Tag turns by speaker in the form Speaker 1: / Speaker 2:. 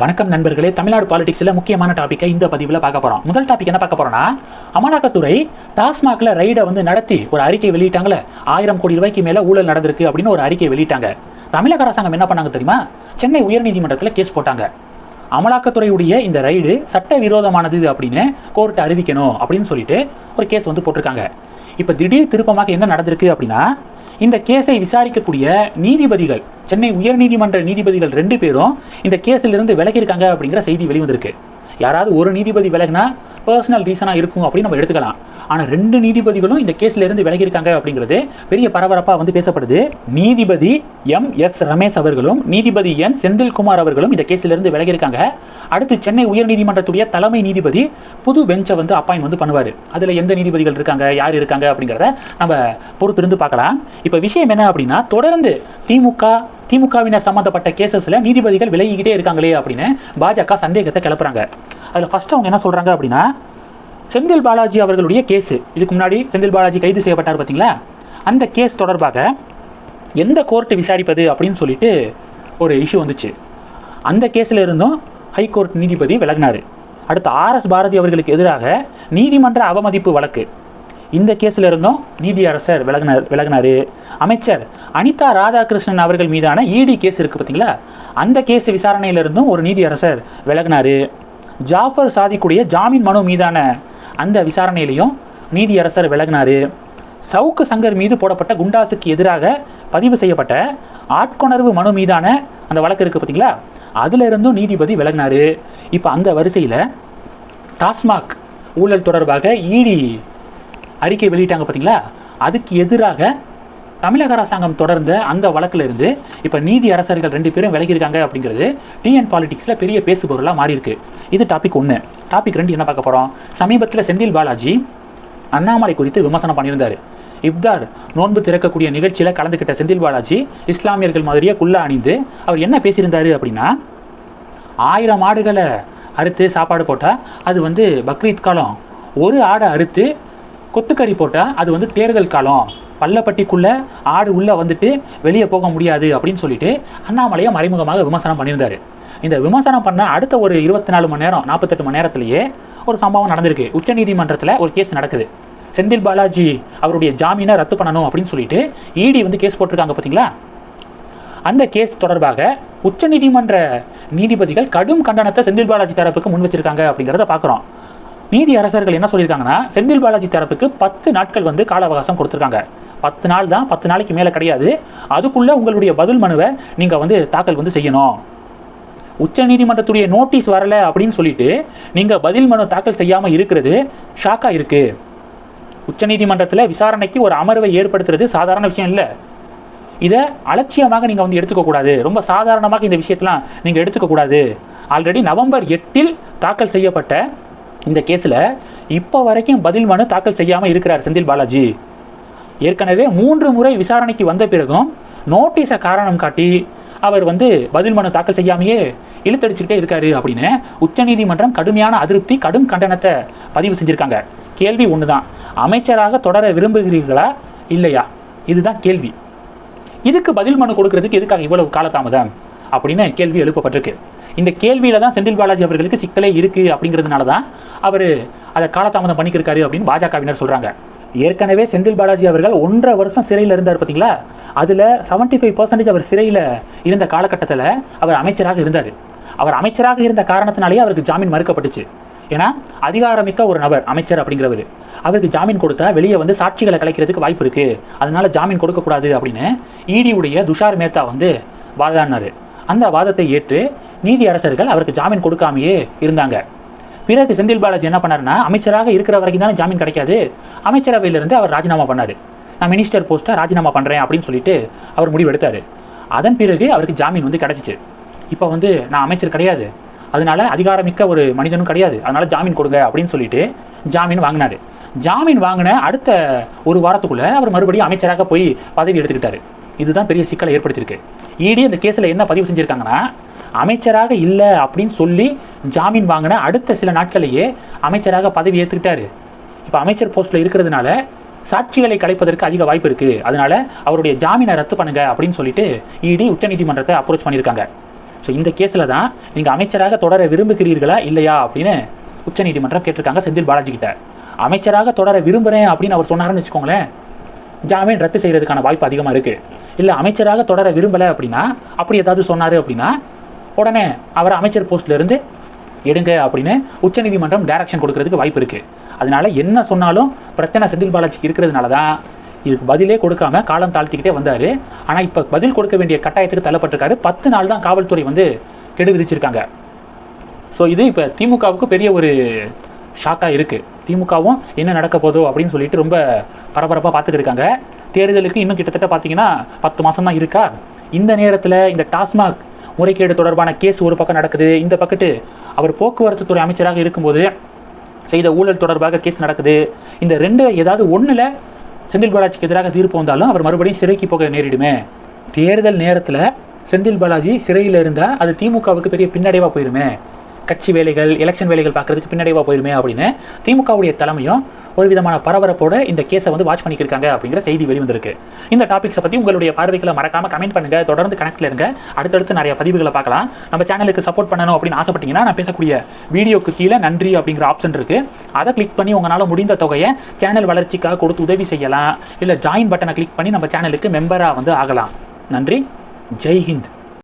Speaker 1: வணக்கம் நண்பர்களே. தமிழ்நாடு பாலிடிக்ஸில் முக்கியமான டாப்பிக்கை இந்த பதிவில் பார்க்க போகிறோம் முதல் டாபிக் என்ன பார்க்க போறோம்னா அமலாக்கத்துறை டாஸ்மாகில் ரைடை வந்து நடத்தி ஒரு அறிக்கை வெளியிட்டாங்களே ஆயிரம் கோடி ரூபாய்க்கு மேலே ஊழல் நடந்திருக்கு அப்படின்னு ஒரு அறிக்கை வெளியிட்டாங்க. தமிழக அரசாங்கம் என்ன பண்ணாங்க தெரியுமா? சென்னை உயர்நீதிமன்றத்தில் கேஸ் போட்டாங்க. அமலாக்கத்துறையுடைய இந்த ரைடு சட்ட விரோதமானது அப்படின்னு கோர்ட்டு அறிவிக்கணும் அப்படின்னு சொல்லிட்டு ஒரு கேஸ் வந்து போட்டிருக்காங்க. இப்போ திடீர் திருப்பமாக என்ன நடந்திருக்கு அப்படின்னா இந்த கேஸை விசாரிக்கக்கூடிய நீதிபதிகள் சென்னை உயர்நீதிமன்ற நீதிபதிகள் ரெண்டு பேரும் இந்த கேஸிலிருந்து விலகியிருக்காங்க அப்படிங்கிற செய்தி வெளிவந்திருக்கு. யாராவது ஒரு நீதிபதி விலகினா பர்சனல் ரீசனாக இருக்கும் அப்படின்னு நம்ம எடுத்துக்கலாம். ஆனால் ரெண்டு நீதிபதிகளும் இந்த கேஸ்ல இருந்து விலகியிருக்காங்க அப்படிங்கிறது பெரிய பரபரப்பாக வந்து பேசப்படுது. நீதிபதி எம். எஸ். ரமேஷ் அவர்களும் நீதிபதி என். செந்தில்குமார் அவர்களும் இந்த கேஸ்ல இருந்து விலகியிருக்காங்க. அடுத்து சென்னை உயர்நீதிமன்றத்துடைய தலைமை நீதிபதி புது பெஞ்சை வந்து அப்பாயின் வந்து பண்ணுவார். அதில் எந்த நீதிபதிகள் இருக்காங்க யார் இருக்காங்க அப்படிங்கிறத நம்ம பொறுத்திருந்து பார்க்கலாம். இப்போ விஷயம் என்ன அப்படின்னா தொடர்ந்து திமுக திமுகவினர் சம்மந்தப்பட்ட கேசஸில் நீதிபதிகள் விலகிக்கிட்டே இருக்காங்களே அப்படின்னு பாஜக சந்தேகத்தை கிளப்புறாங்க. அதில் ஃபஸ்ட்டு அவங்க என்ன சொல்கிறாங்க அப்படின்னா செந்தில் பாலாஜி அவர்களுடைய கேஸு இதுக்கு முன்னாடி செந்தில் பாலாஜி கைது செய்யப்பட்டார் பார்த்தீங்களா அந்த கேஸ் தொடர்பாக எந்த கோர்ட்டு விசாரிப்பது அப்படின்னு சொல்லிட்டு ஒரு இஷ்யூ வந்துச்சு. அந்த கேஸில் இருந்தும் ஹைகோர்ட் நீதிபதி விலகினார். அடுத்து ஆர்எஸ் பாரதி அவர்களுக்கு எதிராக நீதிமன்ற அவமதிப்பு வழக்கு. இந்த கேஸில் இருந்தும் நீதியரசர் விலகினார் விலகினார். அமைச்சர் அனிதா ராதாகிருஷ்ணன் அவர்கள் மீதான இடி கேஸ் இருக்குது பார்த்தீங்களா அந்த கேஸ் விசாரணையிலிருந்தும் ஒரு நீதியரசர் விலகினார். ஜாஃபர் சாதிக்குடைய ஜாமீன் மனு மீதான அந்த விசாரணையிலையும் நீதியரசர் விலகினார். சவுக்கு சங்கர் மீது போடப்பட்ட குண்டாசுக்கு எதிராக பதிவு செய்யப்பட்ட ஆட்கொணர்வு மனு மீதான அந்த வழக்கு இருக்குது பார்த்தீங்களா அதிலிருந்தும் நீதிபதி விலகினார். இப்போ அந்த வரிசையில் டாஸ்மாக் ஊழல் தொடர்பாக இடி அறிக்கை வெளியிட்டாங்க பார்த்தீங்களா அதுக்கு எதிராக தமிழக அரசாங்கம் தொடர்ந்த அந்த வழக்கில் இருந்து இப்போ நீதி அரசர்கள் ரெண்டு பேரும் விலகியிருக்காங்க அப்படிங்கிறது டிஎன் பாலிடிக்ஸில் பெரிய பேசுபொருளாக மாறியிருக்கு. இது டாபிக் ஒன்று டாபிக் ரெண்டு என்ன பார்க்க போகிறோம் சமீபத்தில் செந்தில் பாலாஜி அண்ணாமலை குறித்து விமர்சனம் பண்ணியிருந்தார். இப்தார் நோன்பு திறக்கக்கூடிய நிகழ்ச்சியில் கலந்துக்கிட்ட செந்தில் பாலாஜி இஸ்லாமியர்கள் மாதிரியே குள்ள அணிந்து அவர் என்ன பேசியிருந்தார் அப்படின்னா ஆயிரம் ஆடுகளை அறுத்து சாப்பாடு போட்டால் அது வந்து பக்ரீத் காலம். ஒரு ஆடை அறுத்து கொத்துக்கறி போட்டால் அது வந்து தேர்தல் காலம். பள்ளப்பட்டிக்குள்ளே ஆடு உள்ளே வந்துட்டு வெளியே போக முடியாது அப்படின்னு சொல்லிட்டு அண்ணாமலையை மறைமுகமாக விமர்சனம் பண்ணியிருந்தாரு. இந்த விமர்சனம் பண்ண அடுத்த ஒரு இருபத்தி நாலு மணி நேரம் நாற்பத்தெட்டு மணி நேரத்திலேயே ஒரு சம்பவம் நடந்திருக்கு. உச்சநீதிமன்றத்தில் ஒரு கேஸ் நடக்குது. செந்தில் பாலாஜி அவருடைய ஜாமீனை ரத்து பண்ணணும் அப்படின்னு சொல்லிட்டு இடி வந்து கேஸ் போட்டிருக்காங்க பார்த்தீங்களா அந்த கேஸ் தொடர்பாக உச்சநீதிமன்ற நீதிபதிகள் கடும் கண்டனத்தை செந்தில் பாலாஜி தரப்புக்கு முன் வச்சிருக்காங்க அப்படிங்கிறத பார்க்குறோம் நீதி அரசர்கள் என்ன சொல்லியிருக்காங்கன்னா செந்தில் பாலாஜி தரப்புக்கு பத்து நாட்கள் வந்து கால அவகாசம் கொடுத்துருக்காங்க. பத்து நாள் தான் பத்து நாளைக்கு மேலே கிடையாது. அதுக்குள்ளே உங்களுடைய பதில் மனுவை நீங்கள் வந்து தாக்கல் வந்து செய்யணும். உச்ச நீதிமன்றத்துடைய நோட்டீஸ் வரல அப்படின்னு சொல்லிட்டு நீங்கள் பதில் மனு தாக்கல் செய்யாமல் இருக்கிறது ஷாக்காக இருக்குது உச்சநீதிமன்றத்தில் விசாரணைக்கு ஒரு அமர்வை ஏற்படுத்துறது சாதாரண விஷயம் இல்லை. இதை அலட்சியமாக நீங்கள் வந்து எடுத்துக்கக்கூடாது ரொம்ப சாதாரணமாக இந்த விஷயத்தெலாம் நீங்கள் எடுத்துக்கக்கூடாது ஆல்ரெடி நவம்பர் எட்டில் தாக்கல் செய்யப்பட்ட இந்த கேஸில் இப்போ வரைக்கும் பதில் மனு தாக்கல் செய்யாமல் இருக்கிறார் செந்தில் பாலாஜி. ஏற்கனவே மூன்று முறை விசாரணைக்கு வந்த பிறகும் நோட்டீஸை காரணம் காட்டி அவர் வந்து பதில் மனு தாக்கல் செய்யாமையே இழுத்தடிச்சுக்கிட்டே இருக்காரு அப்படின்னு உச்சநீதிமன்றம் கடுமையான அதிருப்தி கடும் கண்டனத்தை பதிவு செஞ்சுருக்காங்க. கேள்வி ஒன்று தான் அமைச்சராக தொடர விரும்புகிறீர்களா? இல்லையா? இதுதான் கேள்வி. இதுக்கு பதில் மனு கொடுக்கறதுக்கு எதுக்காக இவ்வளவு காலதாமதம்? அப்படின்னு கேள்வி எழுப்பப்பட்டிருக்கு. இந்த கேள்வியில தான் செந்தில் பாலாஜி அவர்களுக்கு சிக்கலே இருக்கு அப்படிங்கிறதுனால தான் அவர் அதை காலதாமதம் பண்ணிக்கிருக்காரு அப்படின்னு பாஜகவினர் சொல்றாங்க. ஏற்கனவே செந்தில் பாலாஜி அவர்கள் ஒன்றரை வருஷம் சிறையில் இருந்தார் பார்த்தீங்களா அதில் செவன்ட்டி ஃபைவ் பர்சன்டேஜ் அவர் சிறையில் இருந்த காலகட்டத்தில் அவர் அமைச்சராக இருந்தார். அவர் அமைச்சராக இருந்த காரணத்தினாலேயே அவருக்கு ஜாமீன் மறுக்கப்பட்டுச்சு. ஏன்னா அதிகாரமிக்க ஒரு நபர் அமைச்சர் அப்படிங்கிறவர். அவருக்கு ஜாமீன் கொடுத்தா வெளியே வந்து சாட்சிகளை கலைக்கிறதுக்கு வாய்ப்பு இருக்கு. அதனால ஜாமீன் கொடுக்கக்கூடாது அப்படின்னு ஈடியுடைய துஷார் மேத்தா வந்து வாதாடினார். அந்த வாதத்தை ஏற்று நீதி அரசர்கள் அவருக்கு ஜாமீன் கொடுக்காமையே இருந்தாங்க. பிறகு செந்தில் பாலாஜி என்ன பண்ணாருன்னா அமைச்சராக இருக்கிற வரைக்கும் தானே ஜாமீன் கிடைக்காது. அமைச்சரவையிலிருந்து அவர் ராஜினாமா பண்ணார். நான் மினிஸ்டர் போஸ்ட்டை ராஜினாமா பண்ணுறேன் அப்படின்னு சொல்லிட்டு அவர் முடிவெடுத்தார் அதன் பிறகு அவருக்கு ஜாமீன் வந்து கிடச்சிச்சு. இப்போ வந்து நான் அமைச்சர் கிடையாது. அதனால அதிகாரமிக்க ஒரு மனிதனும் கிடையாது. அதனால ஜாமீன் கொடுங்க அப்படின்னு சொல்லிட்டு ஜாமீன் வாங்கினாரு. ஜாமீன் வாங்கின அடுத்த ஒரு வாரத்துக்குள்ள அவர் மறுபடியும் அமைச்சராக போய் பதவி எடுத்துக்கிட்டாரு. இதுதான் பெரிய சிக்கலை ஏற்படுத்தியிருக்கு. இடி இந்த கேஸில் என்ன பதிவு செஞ்சுருக்காங்கன்னா அமைச்சராக இல்லை அப்படின்னு சொல்லி ஜாமீன் வாங்கின அடுத்த சில நாட்களையே அமைச்சராக பதவி ஏற்றுக்கிட்டாரு இப்போ அமைச்சர் போஸ்ட்டில் இருக்கிறதுனால சாட்சிகளை கலைப்பதற்கு அதிக வாய்ப்பு இருக்குது அதனால அவருடைய ஜாமீனை ரத்து பண்ணுங்க அப்படின்னு சொல்லிட்டு இடி உச்சநீதிமன்றத்தை அப்ரோச் பண்ணியிருக்காங்க. ஸோ இந்த கேஸில் தான் நீங்கள் அமைச்சராக தொடர விரும்புகிறீர்களா இல்லையா அப்படின்னு உச்சநீதிமன்றம் கேட்டிருக்காங்க செந்தில் பாலாஜி கிட்ட. அமைச்சராக தொடர விரும்புகிறேன் அப்படின்னு அவர் சொன்னாருன்னு வச்சுக்கோங்களேன் ஜாமீன் ரத்து செய்கிறதுக்கான வாய்ப்பு அதிகமாக இருக்குது இல்லை அமைச்சராக தொடர விரும்பலை அப்படின்னா அப்படி ஏதாவது சொன்னார் அப்படின்னா உடனே அவர் அமைச்சர் போஸ்ட்லேருந்து எடுங்க அப்படின்னு உச்சநீதிமன்றம் டைரக்ஷன் கொடுக்கறதுக்கு வாய்ப்பு இருக்குது அதனால என்ன சொன்னாலும் பிரச்சனை செந்தில் பாலாஜிக்கு இருக்கிறதுனால தான் இதுக்கு பதிலே கொடுக்காம காலம் தாழ்த்திக்கிட்டே வந்தார். ஆனால் இப்போ பதில் கொடுக்க வேண்டிய கட்டாயத்துக்கு தள்ளப்பட்டிருக்காரு. பத்து நாள் தான் காவல்துறை வந்து கெடு விதிச்சிருக்காங்க. ஸோ இது இப்போ திமுகவுக்கு பெரிய ஒரு ஷாக்காக இருக்குது திமுகவும் என்ன நடக்க போதோ அப்படின்னு சொல்லிட்டு ரொம்ப பரபரப்பாக பார்த்துட்டு இருக்காங்க. தேர்தலுக்கு இன்னும் கிட்டத்தட்ட பார்த்தீங்கன்னா பத்து மாதம் தான் இருக்கா? இந்த நேரத்தில் இந்த டாஸ்மாக் முறைகேடு தொடர்பான கேஸ் ஒரு பக்கம் நடக்குது இந்த பக்கத்து அவர் போக்குவரத்து துறை அமைச்சராக இருக்கும்போது செய்த ஊழல் தொடர்பாக கேஸ் நடக்குது. இந்த ரெண்டு ஏதாவது ஒன்றில் செந்தில் பாலாஜிக்கு எதிராக தீர்ப்பு வந்தாலும் அவர் மறுபடியும் சிறைக்கு போக நேரிடுமே. தேர்தல் நேரத்தில் செந்தில் பாலாஜி சிறையில் இருந்தால் அது திமுகவுக்கு பெரிய பின்னடைவாக போயிருமே. கட்சி வேலைகள் எலெக்ஷன் வேலைகள் பார்க்கறதுக்கு பின்னடைவாக போயிருமே அப்படின்னு திமுகவுடைய தலைமையும் ஒரு விதமான பரபரப்போட இந்த கேஸை வந்து வாட்ச் பண்ணிக்கிருக்காங்க அப்படிங்கிற செய்தி வெளிவந்திருக்கு. இந்த டாபிக்ஸை பற்றி உங்களுடைய பார்வைகளை மறக்காம கமெண்ட் பண்ணுங்க. தொடர்ந்து கனெக்ட்ல இருங்க. அடுத்தடுத்து நிறைய பதிவுகளை பார்க்கலாம். நம்ம சேனலுக்கு சப்போர்ட் பண்ணணும் அப்படின்னு ஆசைப்பட்டீங்கன்னா நான் பேசக்கூடிய வீடியோக்கு கீழே நன்றி அப்படிங்கிற ஆப்ஷன் இருக்கு. அதை கிளிக் பண்ணி உங்களால் முடிந்த தொகையை சேனல் வளர்ச்சிக்காக கொடுத்து உதவி செய்யலாம். இல்லை ஜாயின் பட்டனை கிளிக் பண்ணி நம்ம சேனலுக்கு மெம்பராக வந்து ஆகலாம். நன்றி. ஜெய் ஹிந்த்.